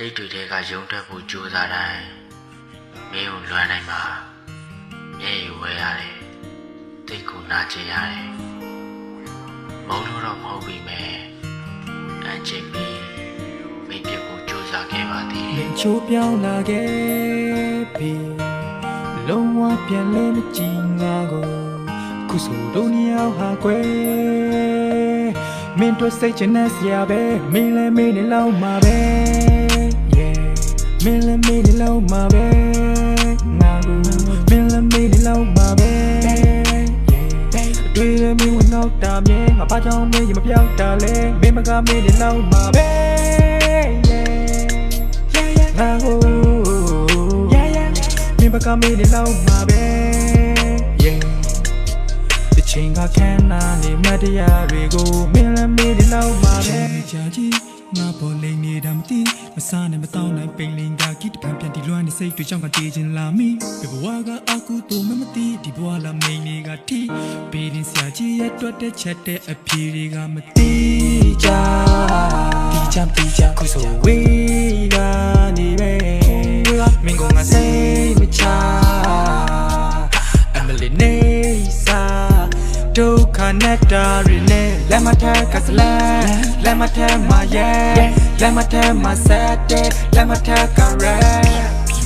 တိတ်တွေတဲကယုံတက်ဖို့ကြိုးစားတိုင်းမင်းကိုလွမ်းနိုင်မှာမျက်ရည်ဝဲရတယ်တိတ်ကိုနာကျင်ရတယ်မုန်းလို့တော့မဟုတ်ပြီမဲ့အန်ချစ်ပြီးမင်းပြစ်ဖို့ကြိုးစားခဲ့ပါသေးတယ်ချိုးပြောင်းလာခဲ့ပြီလုံးဝပြန်လဲမကြည့်ငါကိုခုဆိုတို့နှစ်ယောက်ဟာကွယ်မင်းတို့စိတ်ချနဲ့ဆရာပဲမင်းလည်းမင်းနဲ့လောက်မှာပဲ yeah မင်းလည်းမင်းနဲ့လောက်မှာပဲငါကိုမင်းလည်းမင်းနဲ့လောက်မှာပဲ yeah တွေ့ရမင်းဝင်တော့တာမြဲငါဘာကြောင့်မင်းရမပြောက်တာလဲမင်းမကမင်းနဲ့လောက်မှာပဲ yeah ငါကို yeah yeah မင်းဘကမေးနေလောက်မှာပဲ yeah တချင်းကခန်းနာနေမတ်တရားတွေကိုမင်းလည်းမေးနေလောက်မှာပဲကြာကြီး ငါပေါ်လိန်နေတာမသိမစားနဲ့မတောင်းနိုင်ပိန်လင်ကကိတပံပြန်ဒီလွမ်းနေစိတ်တွေကြောင့်ကတည်ခြင်းလာမီဘဘဝကအကူတူမမသိဒီဘဝလာမိန်တွေကတီပေရင်ဆရာကြီးရဲ့တွတ်တဲ့ချက်တဲ့အဖြေတွေကမသိကြတီချမ်တီချာခုဆိုဝေးကနေပဲမင်းကငါစိတ်မချ နဲ့တာရင်းနဲ့လက်မထက်ကစလန်လက်မထက်မှာရဲ့လက်မထက်မှာဆက်တဲ့လက်မထက်ကရဲ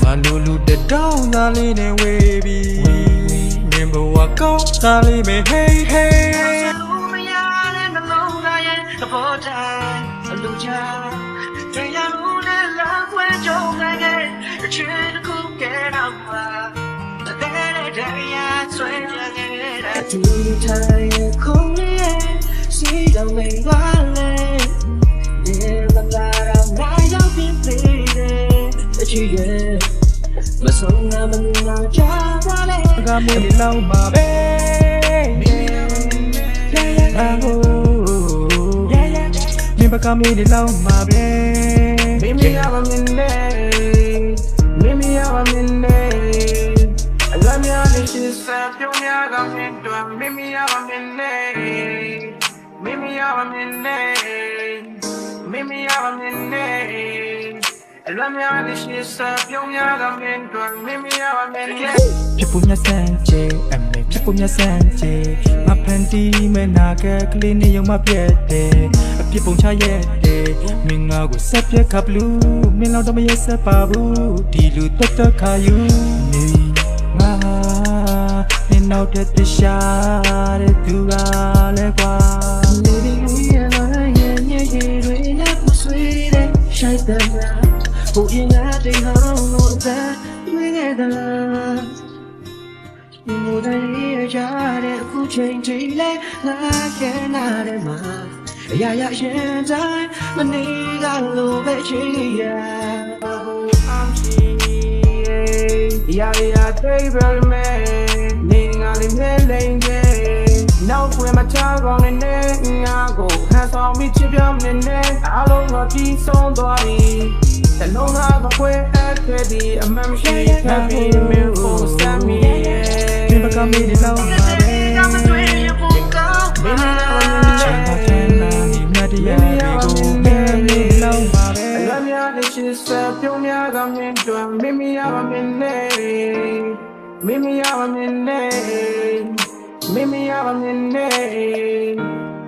မလူလူတတောင်းသားလေးနဲ့ဝေးပြီးမင်းဘဝကောင်းသားလေးပဲ hey hey မရတဲ့နှလုံးသားရဲ့သဘောထားအလူချာတရားမှုနဲ့လာခွဲကြုံနိုင်တဲ့အချင်းတစ်ခုကဲတော့မှာတဲ့တဲ့တရားဆွဲကြတဲ့သူတိုင်းရဲ့ခုံးရဲ့ စီတော့မင်းပါလေဒီမလာတော့နိုင်ရောက်ပြီးတဲ့အချီရဲ့မဆုံးငါမငါချပါလေကမင်းလေးလောက်မှာပဲ Ah, oh, yeah, yeah. မင်းဘကမင်းလေးလောက် မှာပဲ Mimi have a minute. Mimi have a minute. I love me on this shit, stop you, me have a minute. Mimi have a minute. Mimi have a minute. Mimi have a minute. I love me on this shit, stop you, me have a minute. Mimi have a minute. ဖြစ်ဖို့မျက်စမ်းချေအမေဖြစ်ဖို့မျက်စမ်းချေငါဖန်တီးမဲ့နာကကလေးနဲ့ရုံမပြတ်တယ်အပြစ်ပုံချရဲ့တယ်မင်းငါကိုဆက်ပြက်ကပ်လူးမင်းလောက်တော့မရက်ဆက်ပါဘူးဒီလူတက်တက်ခါယူနေငါ မင်းနောက်တဲ့တခြားတဲ့သူကလည်းကွာ Living we are lying, yeah, yeah, we not sweet, shine the light. Who in that day, how long that we get the love. ဒီလိုတည်းရတဲ့အခုချိန်ထိလဲငါကဲနာတယ်မှာအရာရာရင်တိုင်းမနေကလိုပဲချင်ရ I'm see yeah yeah table man ချောင်းကောင်းနေငါကိုဟန်ဆောင်မိချစ်ပြောင်းနေနေအလုံးကပြီးဆုံးသွားပြီတလုံးသားကခွဲအပ်ခဲ့ဒီအမှန်မရှိ happy me for sammy မင်းဘကမင်းလေးလောက်မှာပဲမင်းလည်းမတွေ့ရဘူးကောင်းမင်းလည်းချင်တာချင်တာဒီမြတ်တရားတွေကိုမင်းလေးလောက်မှာပဲ I love you, this is a pionia, I'm into a mimi, I'm a minute. Mimi, I'm Meet me out on the name.